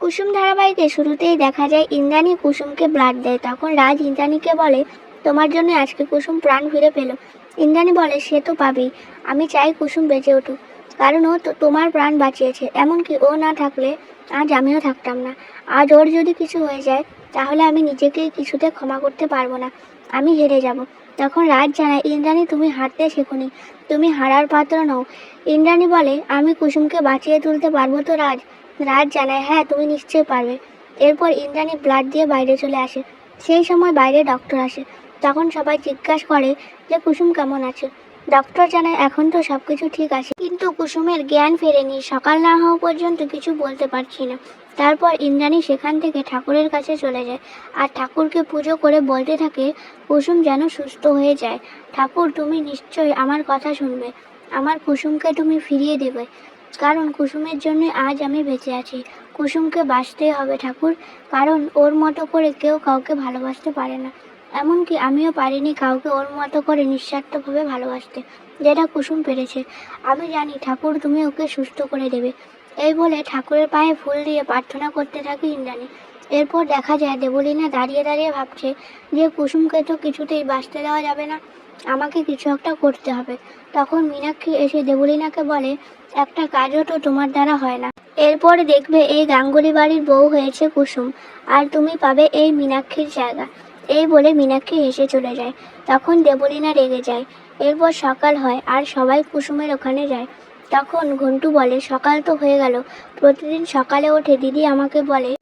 কুসুম ধারাবাহিকে শুরুতেই দেখা যায় ইন্দ্রাণী কুসুমকে ব্লাড দেয়। তখন রাজ ইন্দ্রাণীকে বলে, তোমার জন্য আজকে কুসুম প্রাণ ফিরে পেল। ইন্দ্রাণী বলে, সে তো পাবেই। আমি চাই কুসুম বেঁচে উঠুক, কারণ ও তো তোমার প্রাণ বাঁচিয়েছে। এমনকি ও না থাকলে আজ আমিও থাকতাম না। আজ ওর যদি কিছু হয়ে যায়, তাহলে আমি নিজেকে কিছুতে ক্ষমা করতে পারব না। আমি হেরে যাব। তখন রাজ জানায়, ইন্দ্রাণী, তুমি হারতে শেখোনি। তুমি হারার পাত্র নও। ইন্দ্রাণী বলে, আমি কুসুমকে বাঁচিয়ে তুলতে পারব তো রাজ? রাজ জানায় হ্যাঁ তুমি নিশ্চয়ই পারবে। এরপর ইন্দ্রাণী ব্লাড দিয়ে বাইরে চলে আসে। সেই সময় বাইরে ডক্টর আসে। তখন সবাই জিজ্ঞাসা করে যে, কুসুম কেমন আছে? ডক্টর জানায়, এখন তো সব কিছু ঠিক আছে। কিন্তু কুসুমের জ্ঞান ফেরেনি। সকাল না হওয়া পর্যন্ত কিছু বলতে পারছি না। তারপর ইন্দ্রাণী সেখান থেকে ঠাকুরের কাছে চলে যায়। আর ঠাকুরকে পুজো করে বলতে থাকে, কুসুম যেন সুস্থ হয়ে যায়। ঠাকুর, তুমি নিশ্চয়ই আমার কথা শুনবে। আমার কুসুমকে তুমি ফিরিয়ে দেবে। কারণ কুসুমের জন্য আজ আমি বেঁচে আছি। কুসুমকে বাঁচতেই হবে ঠাকুর। কারণ ওর মতো করে কেউ কাউকে ভালোবাসতে পারে না। এমনকি আমিও পারিনি কাউকে ওর মতো করে নিঃস্বার্থভাবে ভালোবাসতে, যেটা কুসুম পেরেছে। আমি জানি ঠাকুর তুমি ওকে সুস্থ করে দেবে। এই বলে ঠাকুরের পায়ে ফুল দিয়ে প্রার্থনা করতে থাকে ইন্দ্রাণী। এরপর দেখা যায় দেবলীনা দাঁড়িয়ে দাঁড়িয়ে ভাবছে যে কুসুমকে তো কিছুতেই বাঁচতে দেওয়া যাবে না, আমাকে কিছু একটা করতে হবে। তখন মীনাক্ষী এসে দেবলীনাকে বলে, একটা কাজও তো তোমার দ্বারা হয় না। এরপর দেখবে এই গাঙ্গুলি বাড়ির বউ হয়েছে কুসুম, আর তুমি পাবে এই মীনাক্ষীর জায়গা। এই বলে মীনাক্ষী হেসে চলে যায়। তখন দেবলীনা রেগে যায়। এরপর সকাল হয় আর সবাই কুসুমের ওখানে যায়। তখন ঘন্টু বলে, সকাল তো হয়ে গেল। প্রতিদিন সকালে ওঠে, দিদি আমাকে বলে,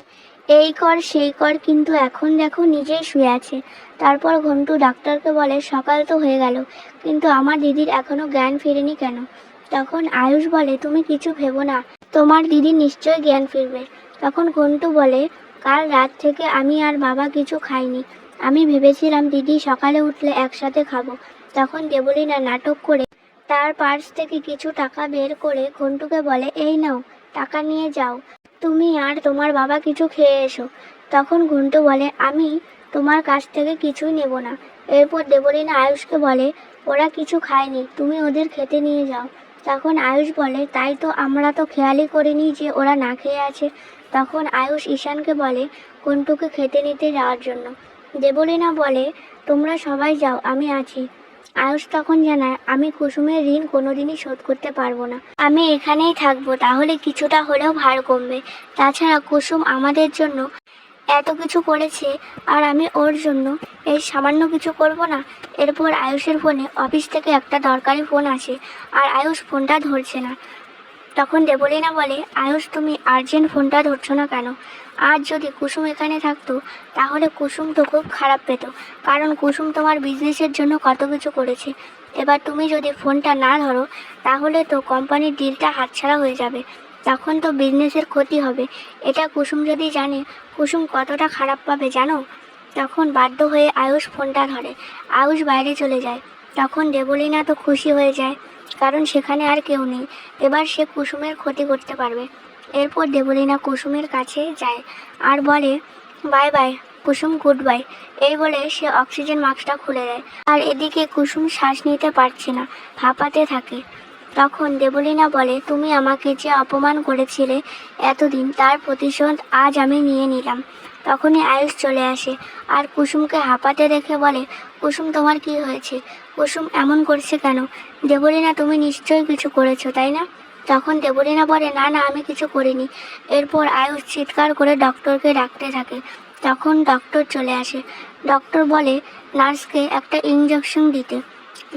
এই কর, সেই কর, কিন্তু এখন দেখো নিজেই শুয়ে আছে। তারপর ঘন্টু ডাক্তারকে বলে, সকাল তো হয়ে গেল, কিন্তু আমার দিদির এখনও জ্ঞান ফেরেনি কেন? তখন আয়ুষ বলে, তুমি কিছু ভেবো না, তোমার দিদি নিশ্চয়ই জ্ঞান ফিরবে। তখন ঘন্টু বলে, কাল রাত থেকে আমি আর বাবা কিছু খাইনি আমি ভেবেছিলাম দিদি সকালে উঠলে একসাথে খাব। তখন দেবলীনা নাটক করে তার পার্স থেকে কিছু টাকা বের করে ঘন্টুকে বলে, এই নাও, টাকা নিয়ে যাও। তুমি আর তোমার বাবা কিছু খেয়ে এসো। তখন ঘন্টু বলে, আমি তোমার কাছ থেকে কিছুই নেব না। এরপর দেবলীনা আয়ুষকে বলে, ওরা কিছু খায়নি, তুমি ওদের খেতে নিয়ে যাও। তখন আয়ুষ বলে, তাই তো আমরা তো খেয়ালই করিনি যে ওরা না খেয়ে আছে। তখন আয়ুষ ঈশানকে বলে কন্টুকে খেতে নিতে যাওয়ার জন্য। দেবলীনা বলে, তোমরা সবাই যাও, আমি আছি। আয়ুষ তখন জানায়, আমি কুসুমের ঋণ কোনোদিনই শোধ করতে পারব না। আমি এখানেই থাকব, তাহলে কিছুটা হলেও ভার কমবে। তাছাড়া কুসুম আমাদের জন্য এত কিছু করেছে, আর আমি ওর জন্য এই সামান্য কিছু করব না? এরপর আয়ুষের ফোনে অফিস থেকে একটা দরকারি ফোন আসে, আর আয়ুষ ফোনটা ধরছে না। তখন দেবলীনা বলে, আয়ুষ, তুমি আর্জেন্ট ফোনটা ধরছো না কেন? আজ যদি কুসুম এখানে থাকতো, তাহলে কুসুম তো খুব খারাপ পেত। কারণ কুসুম তোমার বিজনেসের জন্য কত কিছু করেছে। এবার তুমি যদি ফোনটা না ধরো, তাহলে তো কোম্পানির ডিলটা হাতছাড়া হয়ে যাবে। তখন তো বিজনেসের ক্ষতি হবে। এটা কুসুম যদি জানে, কুসুম কতটা খারাপ পাবে জানো? তখন বাধ্য হয়ে আয়ুষ ফোনটা ধরে। আয়ুষ বাইরে চলে যায়। তখন দেবলীনা তো খুশি হয়ে যায়। কারণ সেখানে আর কেউ নেই। এবার সে কুসুমের ক্ষতি করতে পারবে। এরপর দেবলীনা কুসুমের কাছে যায় আর বলে, bye bye, Kusum good bye. এই বলে সে অক্সিজেন মাস্কটা খুলে দেয়। আর এদিকে কুসুম শ্বাস নিতে পারছে না, হাঁপাতে থাকে। তখন দেবলীনা বলে, তুমি আমাকে যে অপমান করেছিলে এতদিন, তার প্রতিশোধ আজ আমি নিয়ে নিলাম। তখনই আয়ুষ চলে আসে আর কুসুমকে হাঁপাতে দেখে বলে, কুসুম, তোমার কি হয়েছে? কুসুম, এমন করছে কেন? দেবলীনা, তুমি নিশ্চয়ই কিছু করেছ, তাই না? তখন দেবলীনা বলে, না না, আমি কিছু করিনি। এরপর আয়ুষ চিৎকার করে ডক্টরকে ডাকতে থাকে। তখন ডক্টর চলে আসে। ডক্টর বলে, নার্সকে একটা ইঞ্জেকশন দিতে।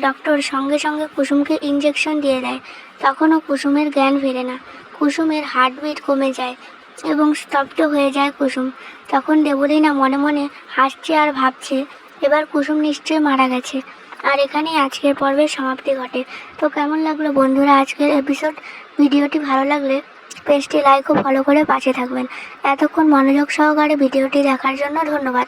ডক্টর সঙ্গে সঙ্গে কুসুমকে ইঞ্জেকশন দিয়ে দেয়। তখনও কুসুমের জ্ঞান ফেরে না। কুসুমের হার্টবিট কমে যায় এবং স্তব্ধ হয়ে যায় কুসুম। তখন দেবলীনা মনে মনে হাসছে আর ভাবছে, এবার কুসুম নিশ্চয়ই মারা গেছে। আর এখানেই আজকের পর্বের সমাপ্তি ঘটে। তো কেমন লাগল বন্ধুরা আজকের এপিসোড ভিডিওটি ভালো লাগলে পেজটি লাইক ও ফলো করে পাশে থাকবেন। এতক্ষণ মনোযোগ সহকারে ভিডিওটি দেখার জন্য ধন্যবাদ।